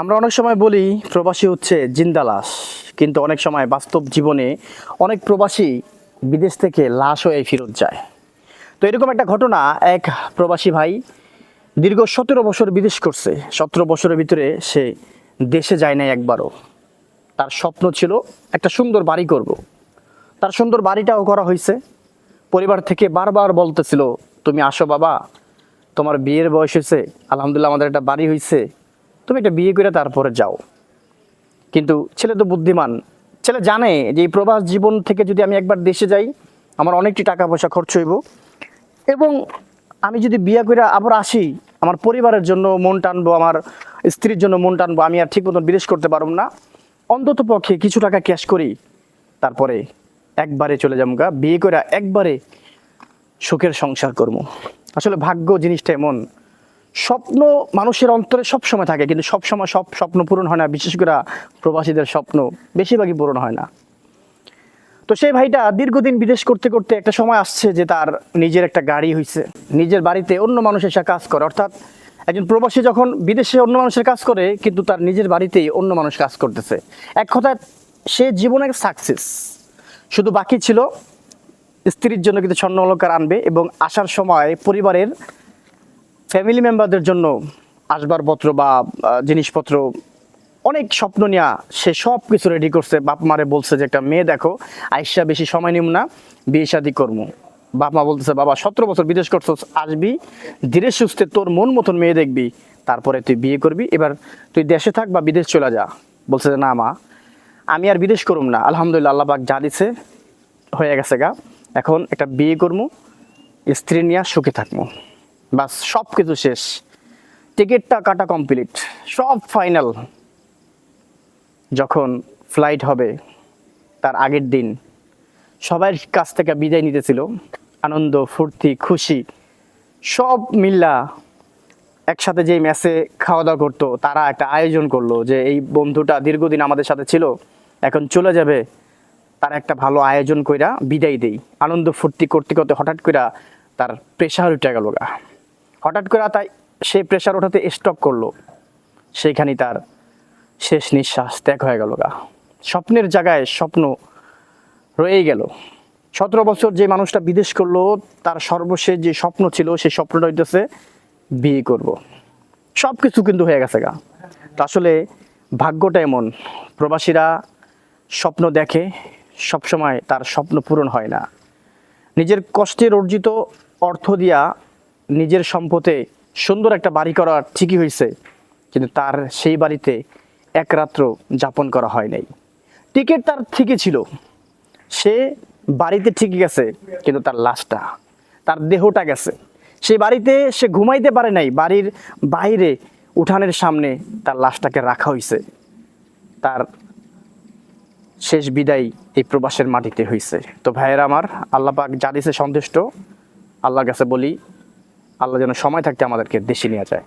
আমরা অনেক সময় বলি প্রবাসী হচ্ছে জিন্দা লাশ কিন্তু অনেক সময় বাস্তব জীবনে অনেক প্রবাসী বিদেশ থেকে লাশ হয়ে ফেরত যায়। তো এরকম একটা ঘটনা এক প্রবাসী ভাই দীর্ঘ সতেরো বছর বিদেশ করছে। সতেরো বছরের ভিতরে সে দেশে যায় নাই একবারও। তার স্বপ্ন ছিল একটা সুন্দর বাড়ি করব। তার সুন্দর বাড়িটাও করা হয়েছে। পরিবার থেকে বারবার বলতেছিল, তুমি আসো বাবা, তোমার বিয়ের বয়স হয়েছে, আলহামদুলিল্লাহ আমাদের একটা বাড়ি হয়েছে। তুমি একটা বিয়ে করে তারপরে যাও। কিন্তু ছেলে তো বুদ্ধিমান। ছেলে জানে যে এই প্রবাস জীবন থেকে যদি আমি একবার দেশে যাই, আমার অনেকটি টাকা পয়সা খরচ হইব। এবং আমি যদি বিয়ে করে আবার আসি, আমার পরিবারের জন্য মন টানবো, আমার স্ত্রীর জন্য মন টানবো, আমি আর ঠিক মতন বিদেশ করতে পারব না। অন্তত পক্ষে কিছু টাকা ক্যাশ করি, তারপরে একবারে চলে যাব গা। বিয়ে করে একবারে সুখের সংসার করব। আসলে ভাগ্য জিনিসটা এমন স্বপ্ন মানুষের অন্তরে সব সময় থাকে, কিন্তু সব সময় সব স্বপ্ন পূরণ হয় না। বিশেষ করে প্রবাসীদের স্বপ্ন বেশিরভাগই পূরণ হয় না। তো সেই ভাইটা দীর্ঘদিন বিদেশ করতে করতে একটা সময় আসছে যে তার নিজের একটা গাড়ি হয়েছে নিজের বাড়িতে অন্য মানুষ এসে কাজ করে। অর্থাৎ একজন প্রবাসী যখন বিদেশে অন্য মানুষের কাজ করে, কিন্তু তার নিজের বাড়িতেই অন্য মানুষ কাজ করতেছে। এক কথায়, সে জীবনের সাকসেস শুধু বাকি ছিল, স্ত্রীর জন্য কিন্তু স্বর্ণ অলঙ্কার আনবে এবং আসার সময় পরিবারের ফ্যামিলি মেম্বারদের জন্য আসবাবপত্র বা জিনিসপত্র অনেক স্বপ্ন নেওয়া সে সব কিছু রেডি করছে। বাপ মারে বলছে যে, একটা মেয়ে দেখো আইসা বেশি সময় নিম না, বিয়ে শাদি করব বাপ মা বলতেছে, বাবা, সতেরো বছর বিদেশ করছস, আসবি, ধীরে সুস্থে তোর মন মতন মেয়ে দেখবি, তারপরে তুই বিয়ে করবি, এবার তুই দেশে থাক বা বিদেশ চলে যা। বলছে যে, না মা, আমি আর বিদেশ করুম না। আলহামদুলিল্লাহ, আল্লাহ পাক যা দিছে হয়ে গেছে গা। এখন একটা বিয়ে করব স্ত্রী নিয়ে সুখে থাকব বাস সব কিছু শেষ। টিকিটটা কাটা কমপ্লিট সব ফাইনাল যখন ফ্লাইট হবে, তার আগের দিন। সবার কাছ থেকে বিদায় নিতেছিল। আনন্দ, ফুর্তি, খুশি, সব মিল্লা একসাথে যেই ম্যাচে খাওয়া দাওয়া করতো, তারা একটা আয়োজন করল যে এই বন্ধুটা দীর্ঘদিন আমাদের সাথে ছিল, এখন চলে যাবে। তার একটা ভালো আয়োজন কইরা বিদায় দেই। আনন্দ, ফুর্তি করতে করতে হঠাৎ কইরা তার প্রেশার উঠে গেল গা। হঠাৎ করে তাই সে প্রেশার ওঠাতে স্টপ করল। সেইখানেই তার শেষ নিঃশ্বাস ত্যাগ হয়ে গেল গা। স্বপ্নের জায়গায় স্বপ্ন রয়েই গেল। সতেরো বছর যে মানুষটা বিদেশ করল, তার সর্বশেষ যে স্বপ্ন ছিল, সেই স্বপ্নটা হইতেছে বিয়ে করব। সব কিছু কিন্তু হয়ে গেছে গা। তো আসলে ভাগ্যটা এমন। প্রবাসীরা স্বপ্ন দেখে, সবসময় তার স্বপ্ন পূরণ হয় না। নিজের কষ্টের অর্জিত অর্থ দিয়া নিজের সম্পদে সুন্দর একটা বাড়ি করা ঠিকই হয়েছে কিন্তু তার সেই বাড়িতে এক রাত্র যাপন করা হয় নাই। টিকিট তার ঠিকই ছিল। সে বাড়িতে ঠিকই গেছে, কিন্তু তার লাশটা, তার দেহটা গেছে। সেই বাড়িতে সে ঘুমাইতে পারে নাই, বাড়ির বাইরে উঠানের সামনে তার লাশটাকে রাখা হয়েছে তার শেষ বিদায় এই প্রবাসের মাটিতে হয়েছে তো ভাইয়েরা আমার, আল্লাহ পাক যা দিছে সন্তুষ্ট, আল্লাহর কাছে বলি আল্লাহ যেন সময় থাকতে আমাদেরকে দেশে নিয়ে যায়।